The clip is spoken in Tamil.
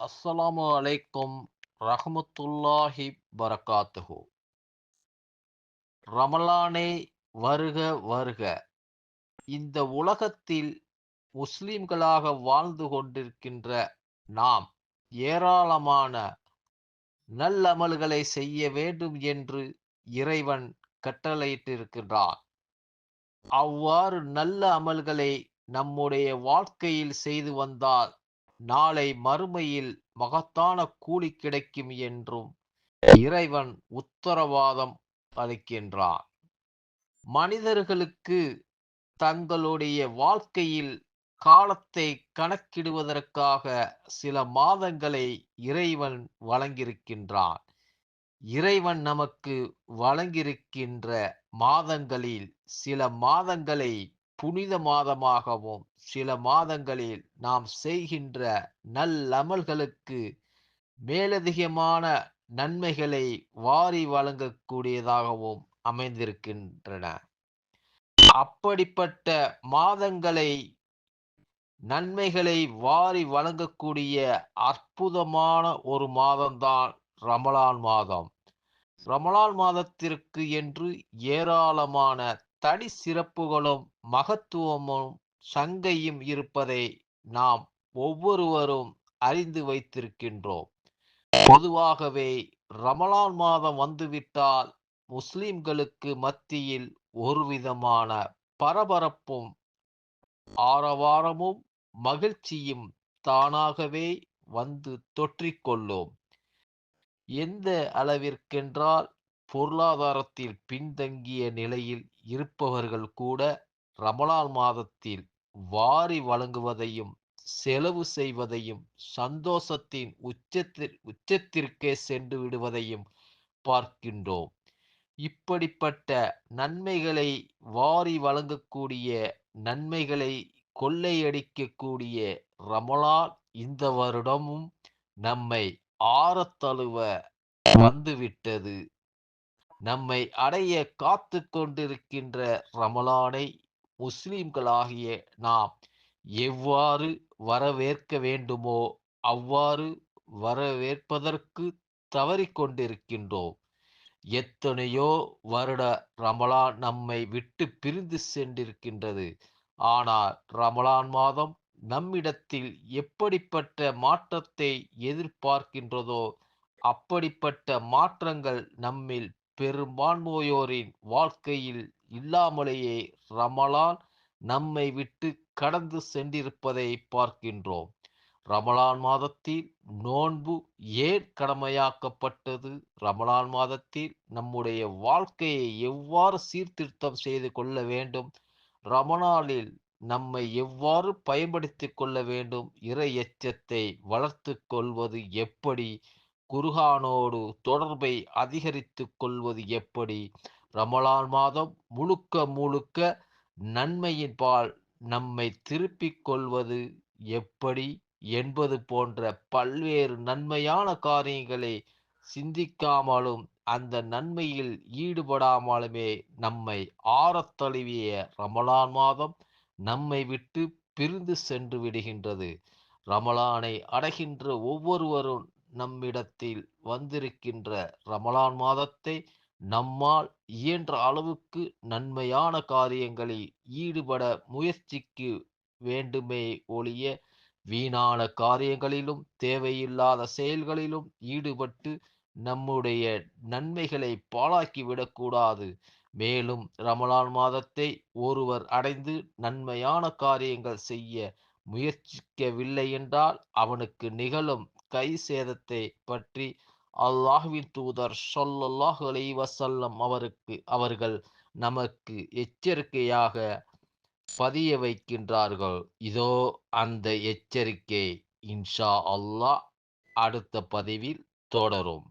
அஸ்ஸலாமு அலைக்கும் ரஹமத்துல்லாஹி பரகாத்துஹு. ரமலானே வருக வருக. இந்த உலகத்தில் முஸ்லிம்களாக வாழ்ந்து கொண்டிருக்கின்ற நாம் ஏராளமான நல்லமல்களை செய்ய வேண்டும் என்று இறைவன் கட்டளையிட்டிருக்கின்றான். அவ்வாறு நல்ல அமல்களை நம்முடைய வாழ்க்கையில் செய்து வந்தால் நாளை மறுமையில் மகத்தான கூலி கிடைக்கும் என்றும் இறைவன் உத்தரவாதம் அளிக்கின்றான் மனிதர்களுக்கு தங்களுடைய வாழ்க்கையில் காலத்தை கணக்கிடுவதற்காக சில மாதங்களை இறைவன் வழங்கியிருக்கின்றான். இறைவன் நமக்கு வழங்கியிருக்கின்ற மாதங்களில் சில மாதங்களை புனித மாதமாகவும் சில மாதங்களில் நாம் செய்கின்ற நல்லமல்களுக்கு மேலதிகமான நன்மைகளை வாரி வழங்கக்கூடியதாகவும் அமைந்திருக்கின்றன. அப்படிப்பட்ட மாதங்களை நன்மைகளை வாரி வழங்கக்கூடிய அற்புதமான ஒரு மாதம்தான் ரமலான் மாதம். ரமலான் மாதத்திற்கு என்று ஏராளமான தனி சிறப்புகளும் மகத்துவமும் சங்கையும் இருப்பதை நாம் ஒவ்வொருவரும் அறிந்து வைத்திருக்கின்றோம். பொதுவாகவே ரமலான் மாதம் வந்துவிட்டால் முஸ்லிம்களுக்கு மத்தியில் ஒருவிதமான பரபரப்பும் ஆரவாரமும் மகிழ்ச்சியும் தானாகவே வந்து தொற்றிக்கொள்ளும். எந்த அளவிற்கென்றால் பொருளாதாரத்தில் பின்தங்கிய நிலையில் இருப்பவர்கள் கூட ரமலான் மாதத்தில் வாரி வழங்குவதையும் செலவு செய்வதையும் சந்தோஷத்தின் உச்சத்தில் உச்சத்திற்கே சென்று விடுவதையும் பார்க்கின்றோம். இப்படிப்பட்ட நன்மைகளை வாரி வழங்கக்கூடிய நன்மைகளை கொள்ளையடிக்கக்கூடிய ரமலான் இந்த வருடமும் நம்மை ஆறத்தழுவ வந்துவிட்டது. நம்மை அடைய காத்து கொண்டிருக்கின்ற ரமலானை முஸ்லிம்களாகிய நாம் எவ்வாறு வரவேற்க வேண்டுமோ அவ்வாறு வரவேற்பதற்கு தவறிக்கொண்டிருக்கின்றோம் எத்தனையோ வருட ரமலான் நம்மை விட்டு பிரிந்து சென்றிருக்கின்றது. ஆனால் ரமலான் மாதம் நம்மிடத்தில் எப்படிப்பட்ட மாற்றத்தை எதிர்பார்க்கின்றதோ அப்படிப்பட்ட மாற்றங்கள் நம்மில் பெரும்பான்மையோரின் வாழ்க்கையில் இல்லாமலேயே ரமலான் நம்மை விட்டு கடந்து சென்றிருப்பதை பார்க்கின்றோம். ரமலான் மாதத்தில் நோன்பு ஏன் கடமையாக்கப்பட்டது? ரமலான் மாதத்தில் நம்முடைய வாழ்க்கையை எவ்வாறு சீர்திருத்தம் செய்து கொள்ள வேண்டும்? ரமணாலில் நம்மை எவ்வாறு பயன்படுத்தி கொள்ள வேண்டும்? இறை எச்சத்தை வளர்த்து கொள்வது எப்படி? குருகானோடு தொடர்பை அதிகரித்து கொள்வது எப்படி? ரமலான் மாதம் முழுக்க முழுக்க நன்மையின் பால் நம்மை திருப்பிக் கொள்வது எப்படி? என்பது போன்ற பல்வேறு நன்மையான காரியங்களை சிந்திக்காமலும் அந்த நன்மையில் ஈடுபடாமலுமே நம்மை ஆறத்தழுவிய ரமலான் மாதம் நம்மை விட்டு பிரிந்து சென்று விடுகின்றது. ரமலானை அடைகின்ற ஒவ்வொருவரும் நம்மிடத்தில் வந்திருக்கின்ற ரமலான் மாதத்தை நம்மால் இயன்ற அளவுக்கு நன்மையான காரியங்களில் ஈடுபட முயற்சிக்கு வேண்டுமே ஒழிய வீணான காரியங்களிலும் தேவையில்லாத செயல்களிலும் ஈடுபட்டு நம்முடைய நன்மைகளை பாழாக்கி விடக்கூடாது. மேலும் ரமலான் மாதத்தை ஒருவர் அடைந்து நன்மையான காரியங்கள் செய்ய முயற்சிக்கவில்லை என்றால் அவனுக்கு நிகழும் கை சேதத்தை பற்றி அல்லாஹ்வின் தூதர் சொல்லல்லாஹ் அலை வசல்லம் அவருக்கு அவர்கள் நமக்கு எச்சரிக்கையாக பதிய வைக்கின்றார்கள். இதோ அந்த எச்சரிக்கை இன்ஷா அல்லாஹ் அடுத்த பதிவில் தொடரும்.